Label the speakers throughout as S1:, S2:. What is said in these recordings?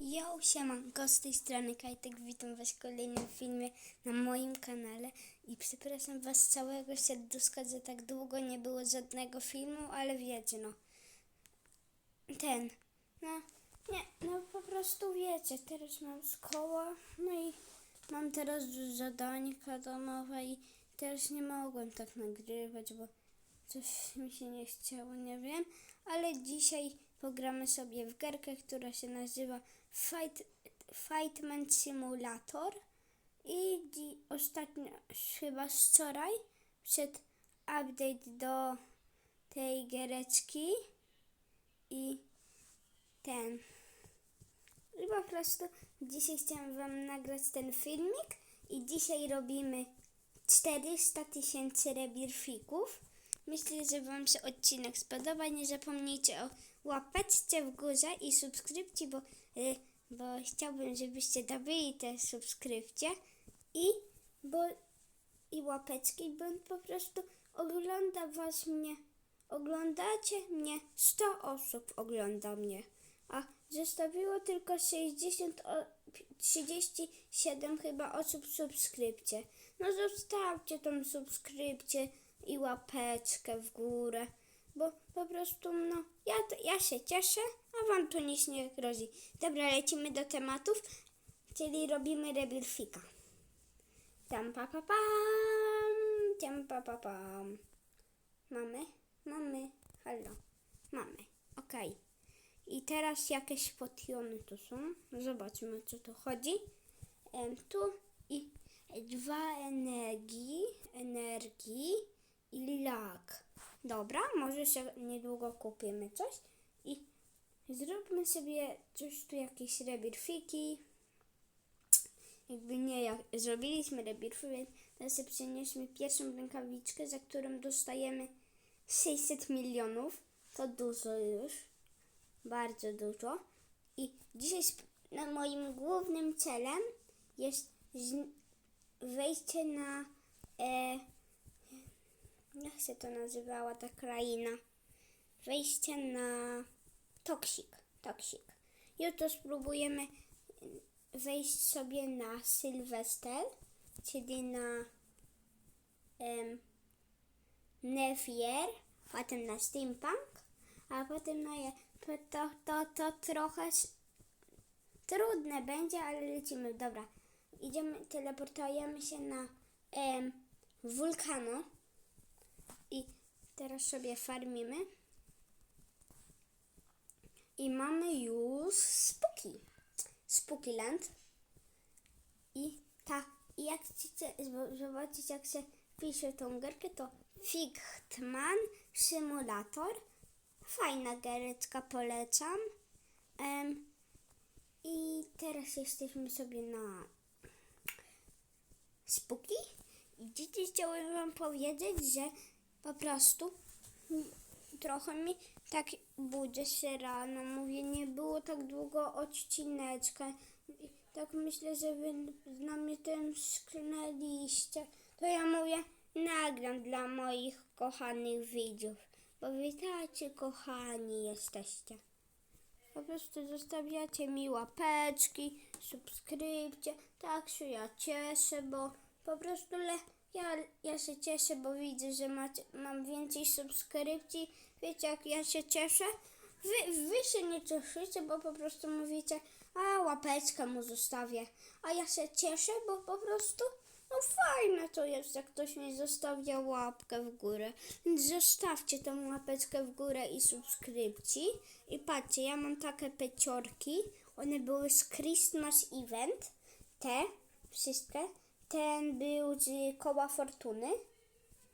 S1: Yo, siemanko, z tej strony Kajtek, witam was w kolejnym filmie na moim kanale i przepraszam was całego serduszka, że tak długo nie było żadnego filmu, ale wiecie no, ten, no, nie, no po prostu wiecie, teraz mam szkoła, no i mam teraz zadańka domowe i teraz nie mogłem tak nagrywać, bo coś mi się nie chciało, nie wiem, ale dzisiaj pogramy sobie w gierkę, która się nazywa Fight, Fightman Simulator i ostatnio, chyba wczoraj, przed update do tej giereczki i ten. I po prostu dzisiaj chciałam Wam nagrać ten filmik i dzisiaj robimy 400 tysięcy rebirfików. Myślę, że Wam się odcinek spodoba. Nie zapomnijcie o łapeczce w górze i subskrypcji, bo, y, bo chciałbym, żebyście dobili te subskrypcje i, bo, i łapeczki, bo po prostu ogląda Was mnie. Oglądacie mnie, 100 osób ogląda mnie, a zostawiło tylko 60, o, 37 chyba osób subskrypcję. No zostawcie tą subskrypcję i łapeczkę w górę, bo po prostu no, ja, to, ja się cieszę, a wam to nic nie grozi. Dobra, lecimy do tematów, czyli robimy rebirfika. Tam pa pa pam, tam pa pa pam. Mamy? Mamy. Halo. Mamy. Okej. I teraz jakieś potiony tu są. Zobaczmy, co tu chodzi. Tu i dwa energii, energii i lag. Dobra, może się niedługo kupimy coś i zróbmy sobie coś tu jakieś rebirfiki. Jakby nie, jak zrobiliśmy rebirfy, więc teraz sobie przynieśmy pierwszą rękawiczkę, za którą dostajemy 600 milionów. To dużo już. Bardzo dużo. I dzisiaj na moim głównym celem jest wejście na. E, jak się to nazywała ta kraina? Wejście na Toksik. Toksik. Jutro spróbujemy wejść sobie na Sylwester, czyli na em, Nefier, potem na Steampunk, a potem na. To, to, to, trochę trudne będzie, ale lecimy. Dobra, idziemy, teleportujemy się na em, wulkano i teraz sobie farmimy. I mamy już Spooky. Spookyland. I ta, i jak chcecie zobaczyć, jak się pisze tą gierkę, to Fichtman Simulator. Fajna giereczka, polecam. Em, I teraz jesteśmy sobie na Spooky. I dzisiaj chciałem Wam powiedzieć, że po prostu trochę mi tak budzę się rano, mówię, nie było tak długo odcineczka. I Tak myślę, że wy z nami tęsknęliście. To ja mówię, nagram dla moich kochanych widzów, bo wy tacy kochani jesteście. Po prostu zostawiacie mi łapeczki, subskrypcje. Tak się ja cieszę, bo po prostu le, ja, ja się cieszę, bo widzę, że macie, mam więcej subskrypcji. Wiecie, jak ja się cieszę? Wy, wy się nie cieszycie, bo po prostu mówicie, a łapeczkę mu zostawię. A ja się cieszę, bo po prostu, no fajne to jest, jak ktoś mi zostawia łapkę w górę. Więc zostawcie tą łapeczkę w górę i subskrypcji. I patrzcie, ja mam takie peciorki. One były z Christmas Event. Te wszystkie. Ten był z koła fortuny.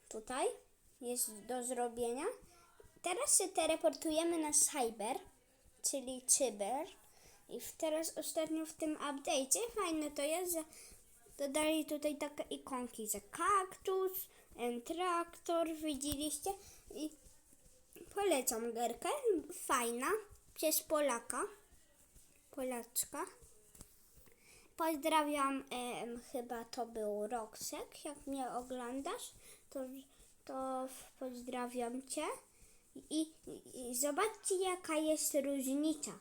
S1: Tutaj jest do zrobienia. Teraz się teleportujemy na Cyber, czyli Cyber. I teraz ostatnio w tym update'cie fajne to jest, że dodali tutaj takie ikonki, że kaktus, traktor, widzieliście? I polecam gierkę, fajna, przez Polaka, Polaczka. Pozdrawiam, chyba to był Roxek, jak mnie oglądasz, to, to pozdrawiam Cię. I, i, zobaczcie jaka jest różnica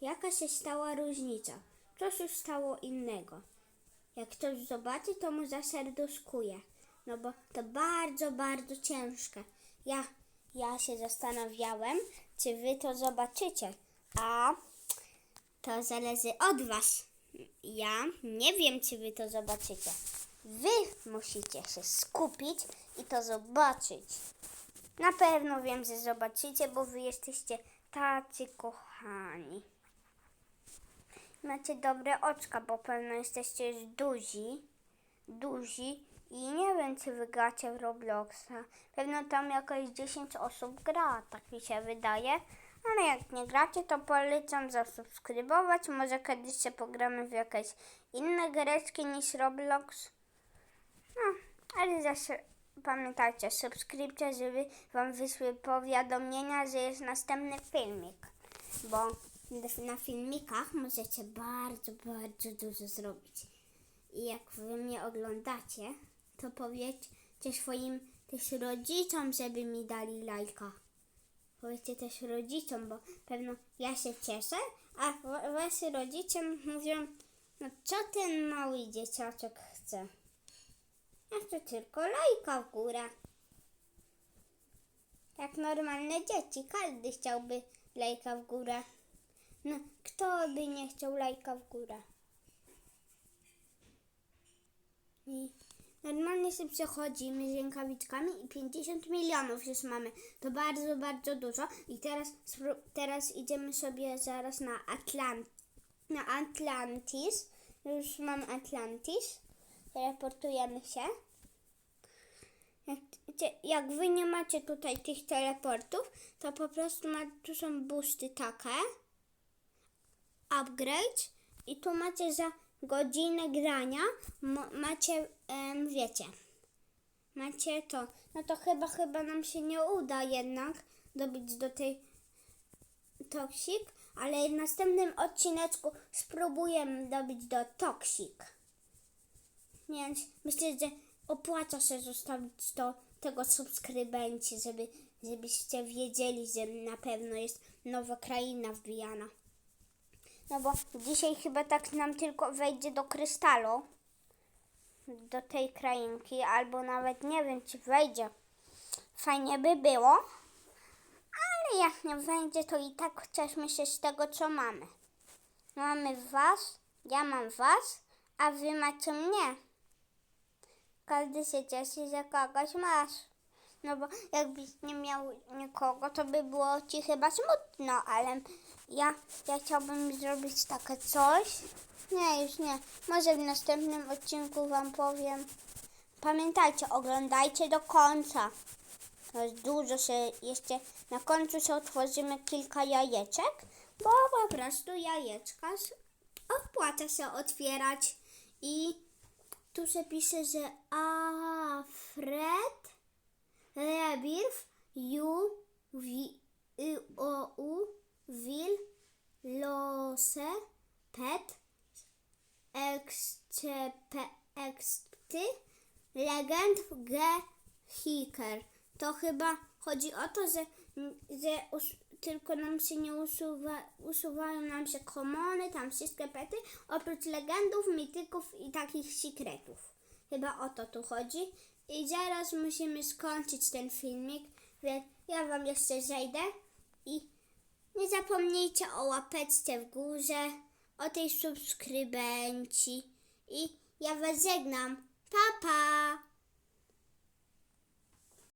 S1: jaka się stała różnica. Coś już stało innego. Jak ktoś zobaczy, to mu zaserduszkuje. No bo to bardzo, bardzo ciężkie. Ja, ja się zastanawiałem, czy wy to zobaczycie. A to zależy od was. Ja nie wiem, czy wy to zobaczycie. Wy musicie się skupić i to zobaczyć. Na pewno wiem, że zobaczycie, bo wy jesteście tacy kochani. Macie dobre oczka, bo pewno jesteście już duzi. Duzi. I nie wiem, czy wygracie w Robloxa. Pewno tam jakieś 10 osób gra, tak mi się wydaje. Ale jak nie gracie, to polecam zasubskrybować. Może kiedyś się pogramy w jakieś inne giereczki niż Roblox. No, ale zawsze pamiętajcie, subskrypcja, żeby wam wyszły powiadomienia, że jest następny filmik. Bo na filmikach możecie bardzo, bardzo dużo zrobić. I jak wy mnie oglądacie, to powiedzcie swoim też rodzicom, żeby mi dali lajka. Powiedzcie też rodzicom, bo pewno ja się cieszę, a wa- wasi rodzice mówią, no co ten mały dzieciaczek chce? Ja chcę tylko lajka w górę. Jak normalne dzieci, każdy chciałby lajka w górę. No, kto by nie chciał lajka w górę? I normalnie sobie przechodzimy z rękawiczkami i 50 milionów już mamy. To bardzo, bardzo dużo. I teraz, teraz idziemy sobie zaraz na, Atlant na Atlantis. Już mam Atlantis. Teleportujemy się. Jak, wy nie macie tutaj tych teleportów, to po prostu ma, tu są boosty takie. Upgrade. I tu macie za godzinę grania, macie, em, wiecie, macie to. No to chyba, chyba nam się nie uda jednak dobić do tej toksik, ale w następnym odcineczku spróbujemy dobić do toksik. Więc myślę, że opłaca się zostawić do tego subskrybenci, żeby, żebyście wiedzieli, że na pewno jest nowa kraina wbijana. No bo dzisiaj chyba tak nam tylko wejdzie do krystalu. Do tej krainki, albo nawet nie wiem, czy wejdzie. Fajnie by było. Ale jak nie wejdzie, to i tak cieszmy się z tego, co mamy. Mamy was, ja mam was, a wy macie mnie. Każdy się cieszy, że kogoś masz. No bo jakbyś nie miał nikogo, to by było ci chyba smutno, ale ja, ja chciałbym zrobić takie coś. Nie, już nie. Może w następnym odcinku wam powiem. Pamiętajcie, oglądajcie do końca. To jest dużo się jeszcze. Na końcu się otworzymy kilka jajeczek, bo po prostu jajeczka opłaca się otwierać. I tu się pisze, że Alfred Rebirth Ju wi, o, u Vil Lose Pet Exty Legend G Hiker. To chyba chodzi o to, że, że us, tylko nam się nie usuwa, usuwają nam się komony, tam wszystkie pety, oprócz legendów, mityków i takich sekretów. Chyba o to tu chodzi. I zaraz musimy skończyć ten filmik, więc ja wam jeszcze zejdę i nie zapomnijcie o łapeczce w górze, o tej subskrybenci i ja was żegnam. Pa, pa!